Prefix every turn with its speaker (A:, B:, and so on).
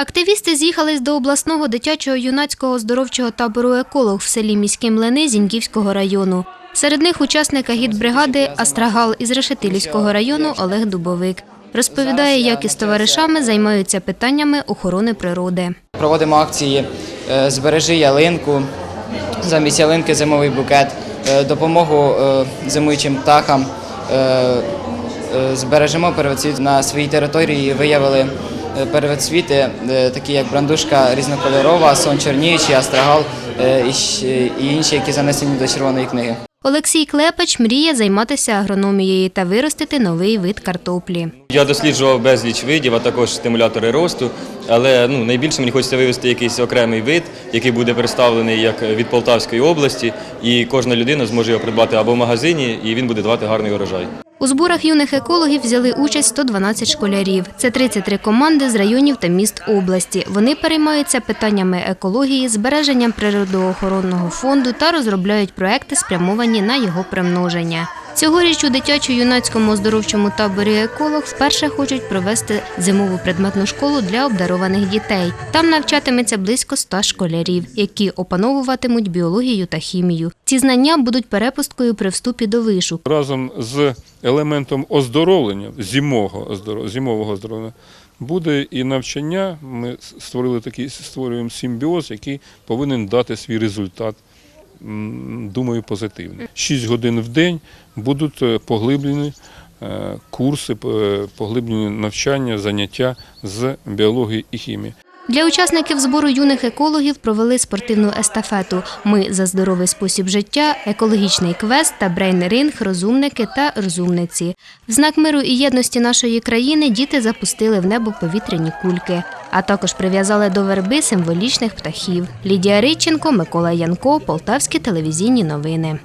A: Активісти з'їхались до обласного дитячого юнацького оздоровчого табору «Еколог» в селі Міські Млини Зіньківського району. Серед них учасник агітбригади «Астрагал» із Решетилівського району Олег Дубовик. Розповідає, як із товаришами займаються питаннями охорони природи.
B: Проводимо акції е, Збережи ялинку, замість ялинки зимовий букет, е, допомогу е, зимуючим птахам. Збережемо первоцвіт на своїй території. Виявили первоцвіти, е, такі як брандушка різнокольорова, сон чорніючий, астрагал е, і і інші, які занесені до червоної книги.
A: Олексій Клепач мріє займатися агрономією та виростити новий вид картоплі.
C: Я досліджував безліч видів, а також стимулятори росту. Але ну, найбільше мені хочеться вивести якийсь окремий вид, який буде представлений як від Полтавської області, і кожна людина зможе його придбати або в магазині, і він буде давати гарний урожай.
A: У зборах юних екологів взяли участь 112 школярів. Це 33 команди з районів та міст області. Вони переймаються питаннями екології, збереженням природоохоронного фонду та розробляють проекти, спрямовані на його примноження. Цьогоріч у дитячо-юнацькому оздоровчому таборі еколог вперше хочуть провести зимову предметну школу для обдарованих дітей. Там навчатиметься близько 100 школярів, які опановуватимуть біологію та хімію. Ці знання будуть перепусткою при вступі до вишу.
D: разом з елементом оздоровлення, зимового зимового оздоровлення, буде і навчання. Ми створили такий створюємо симбіоз, який повинен дати свій результат. Думаю, позитивний. Шість годин в день будуть е, поглиблені е, курси, е, поглиблені навчання, заняття з біології і хімії.
A: Для учасників збору юних екологів провели спортивну естафету. Ми за здоровий спосіб життя, екологічний квест та брейн-ринг, розумники та розумниці. В знак миру і єдності нашої країни діти запустили в небо повітряні кульки, а також прив'язали до верби символічних птахів. Лідія Риченко, Микола Янко, Полтавські телевізійні новини.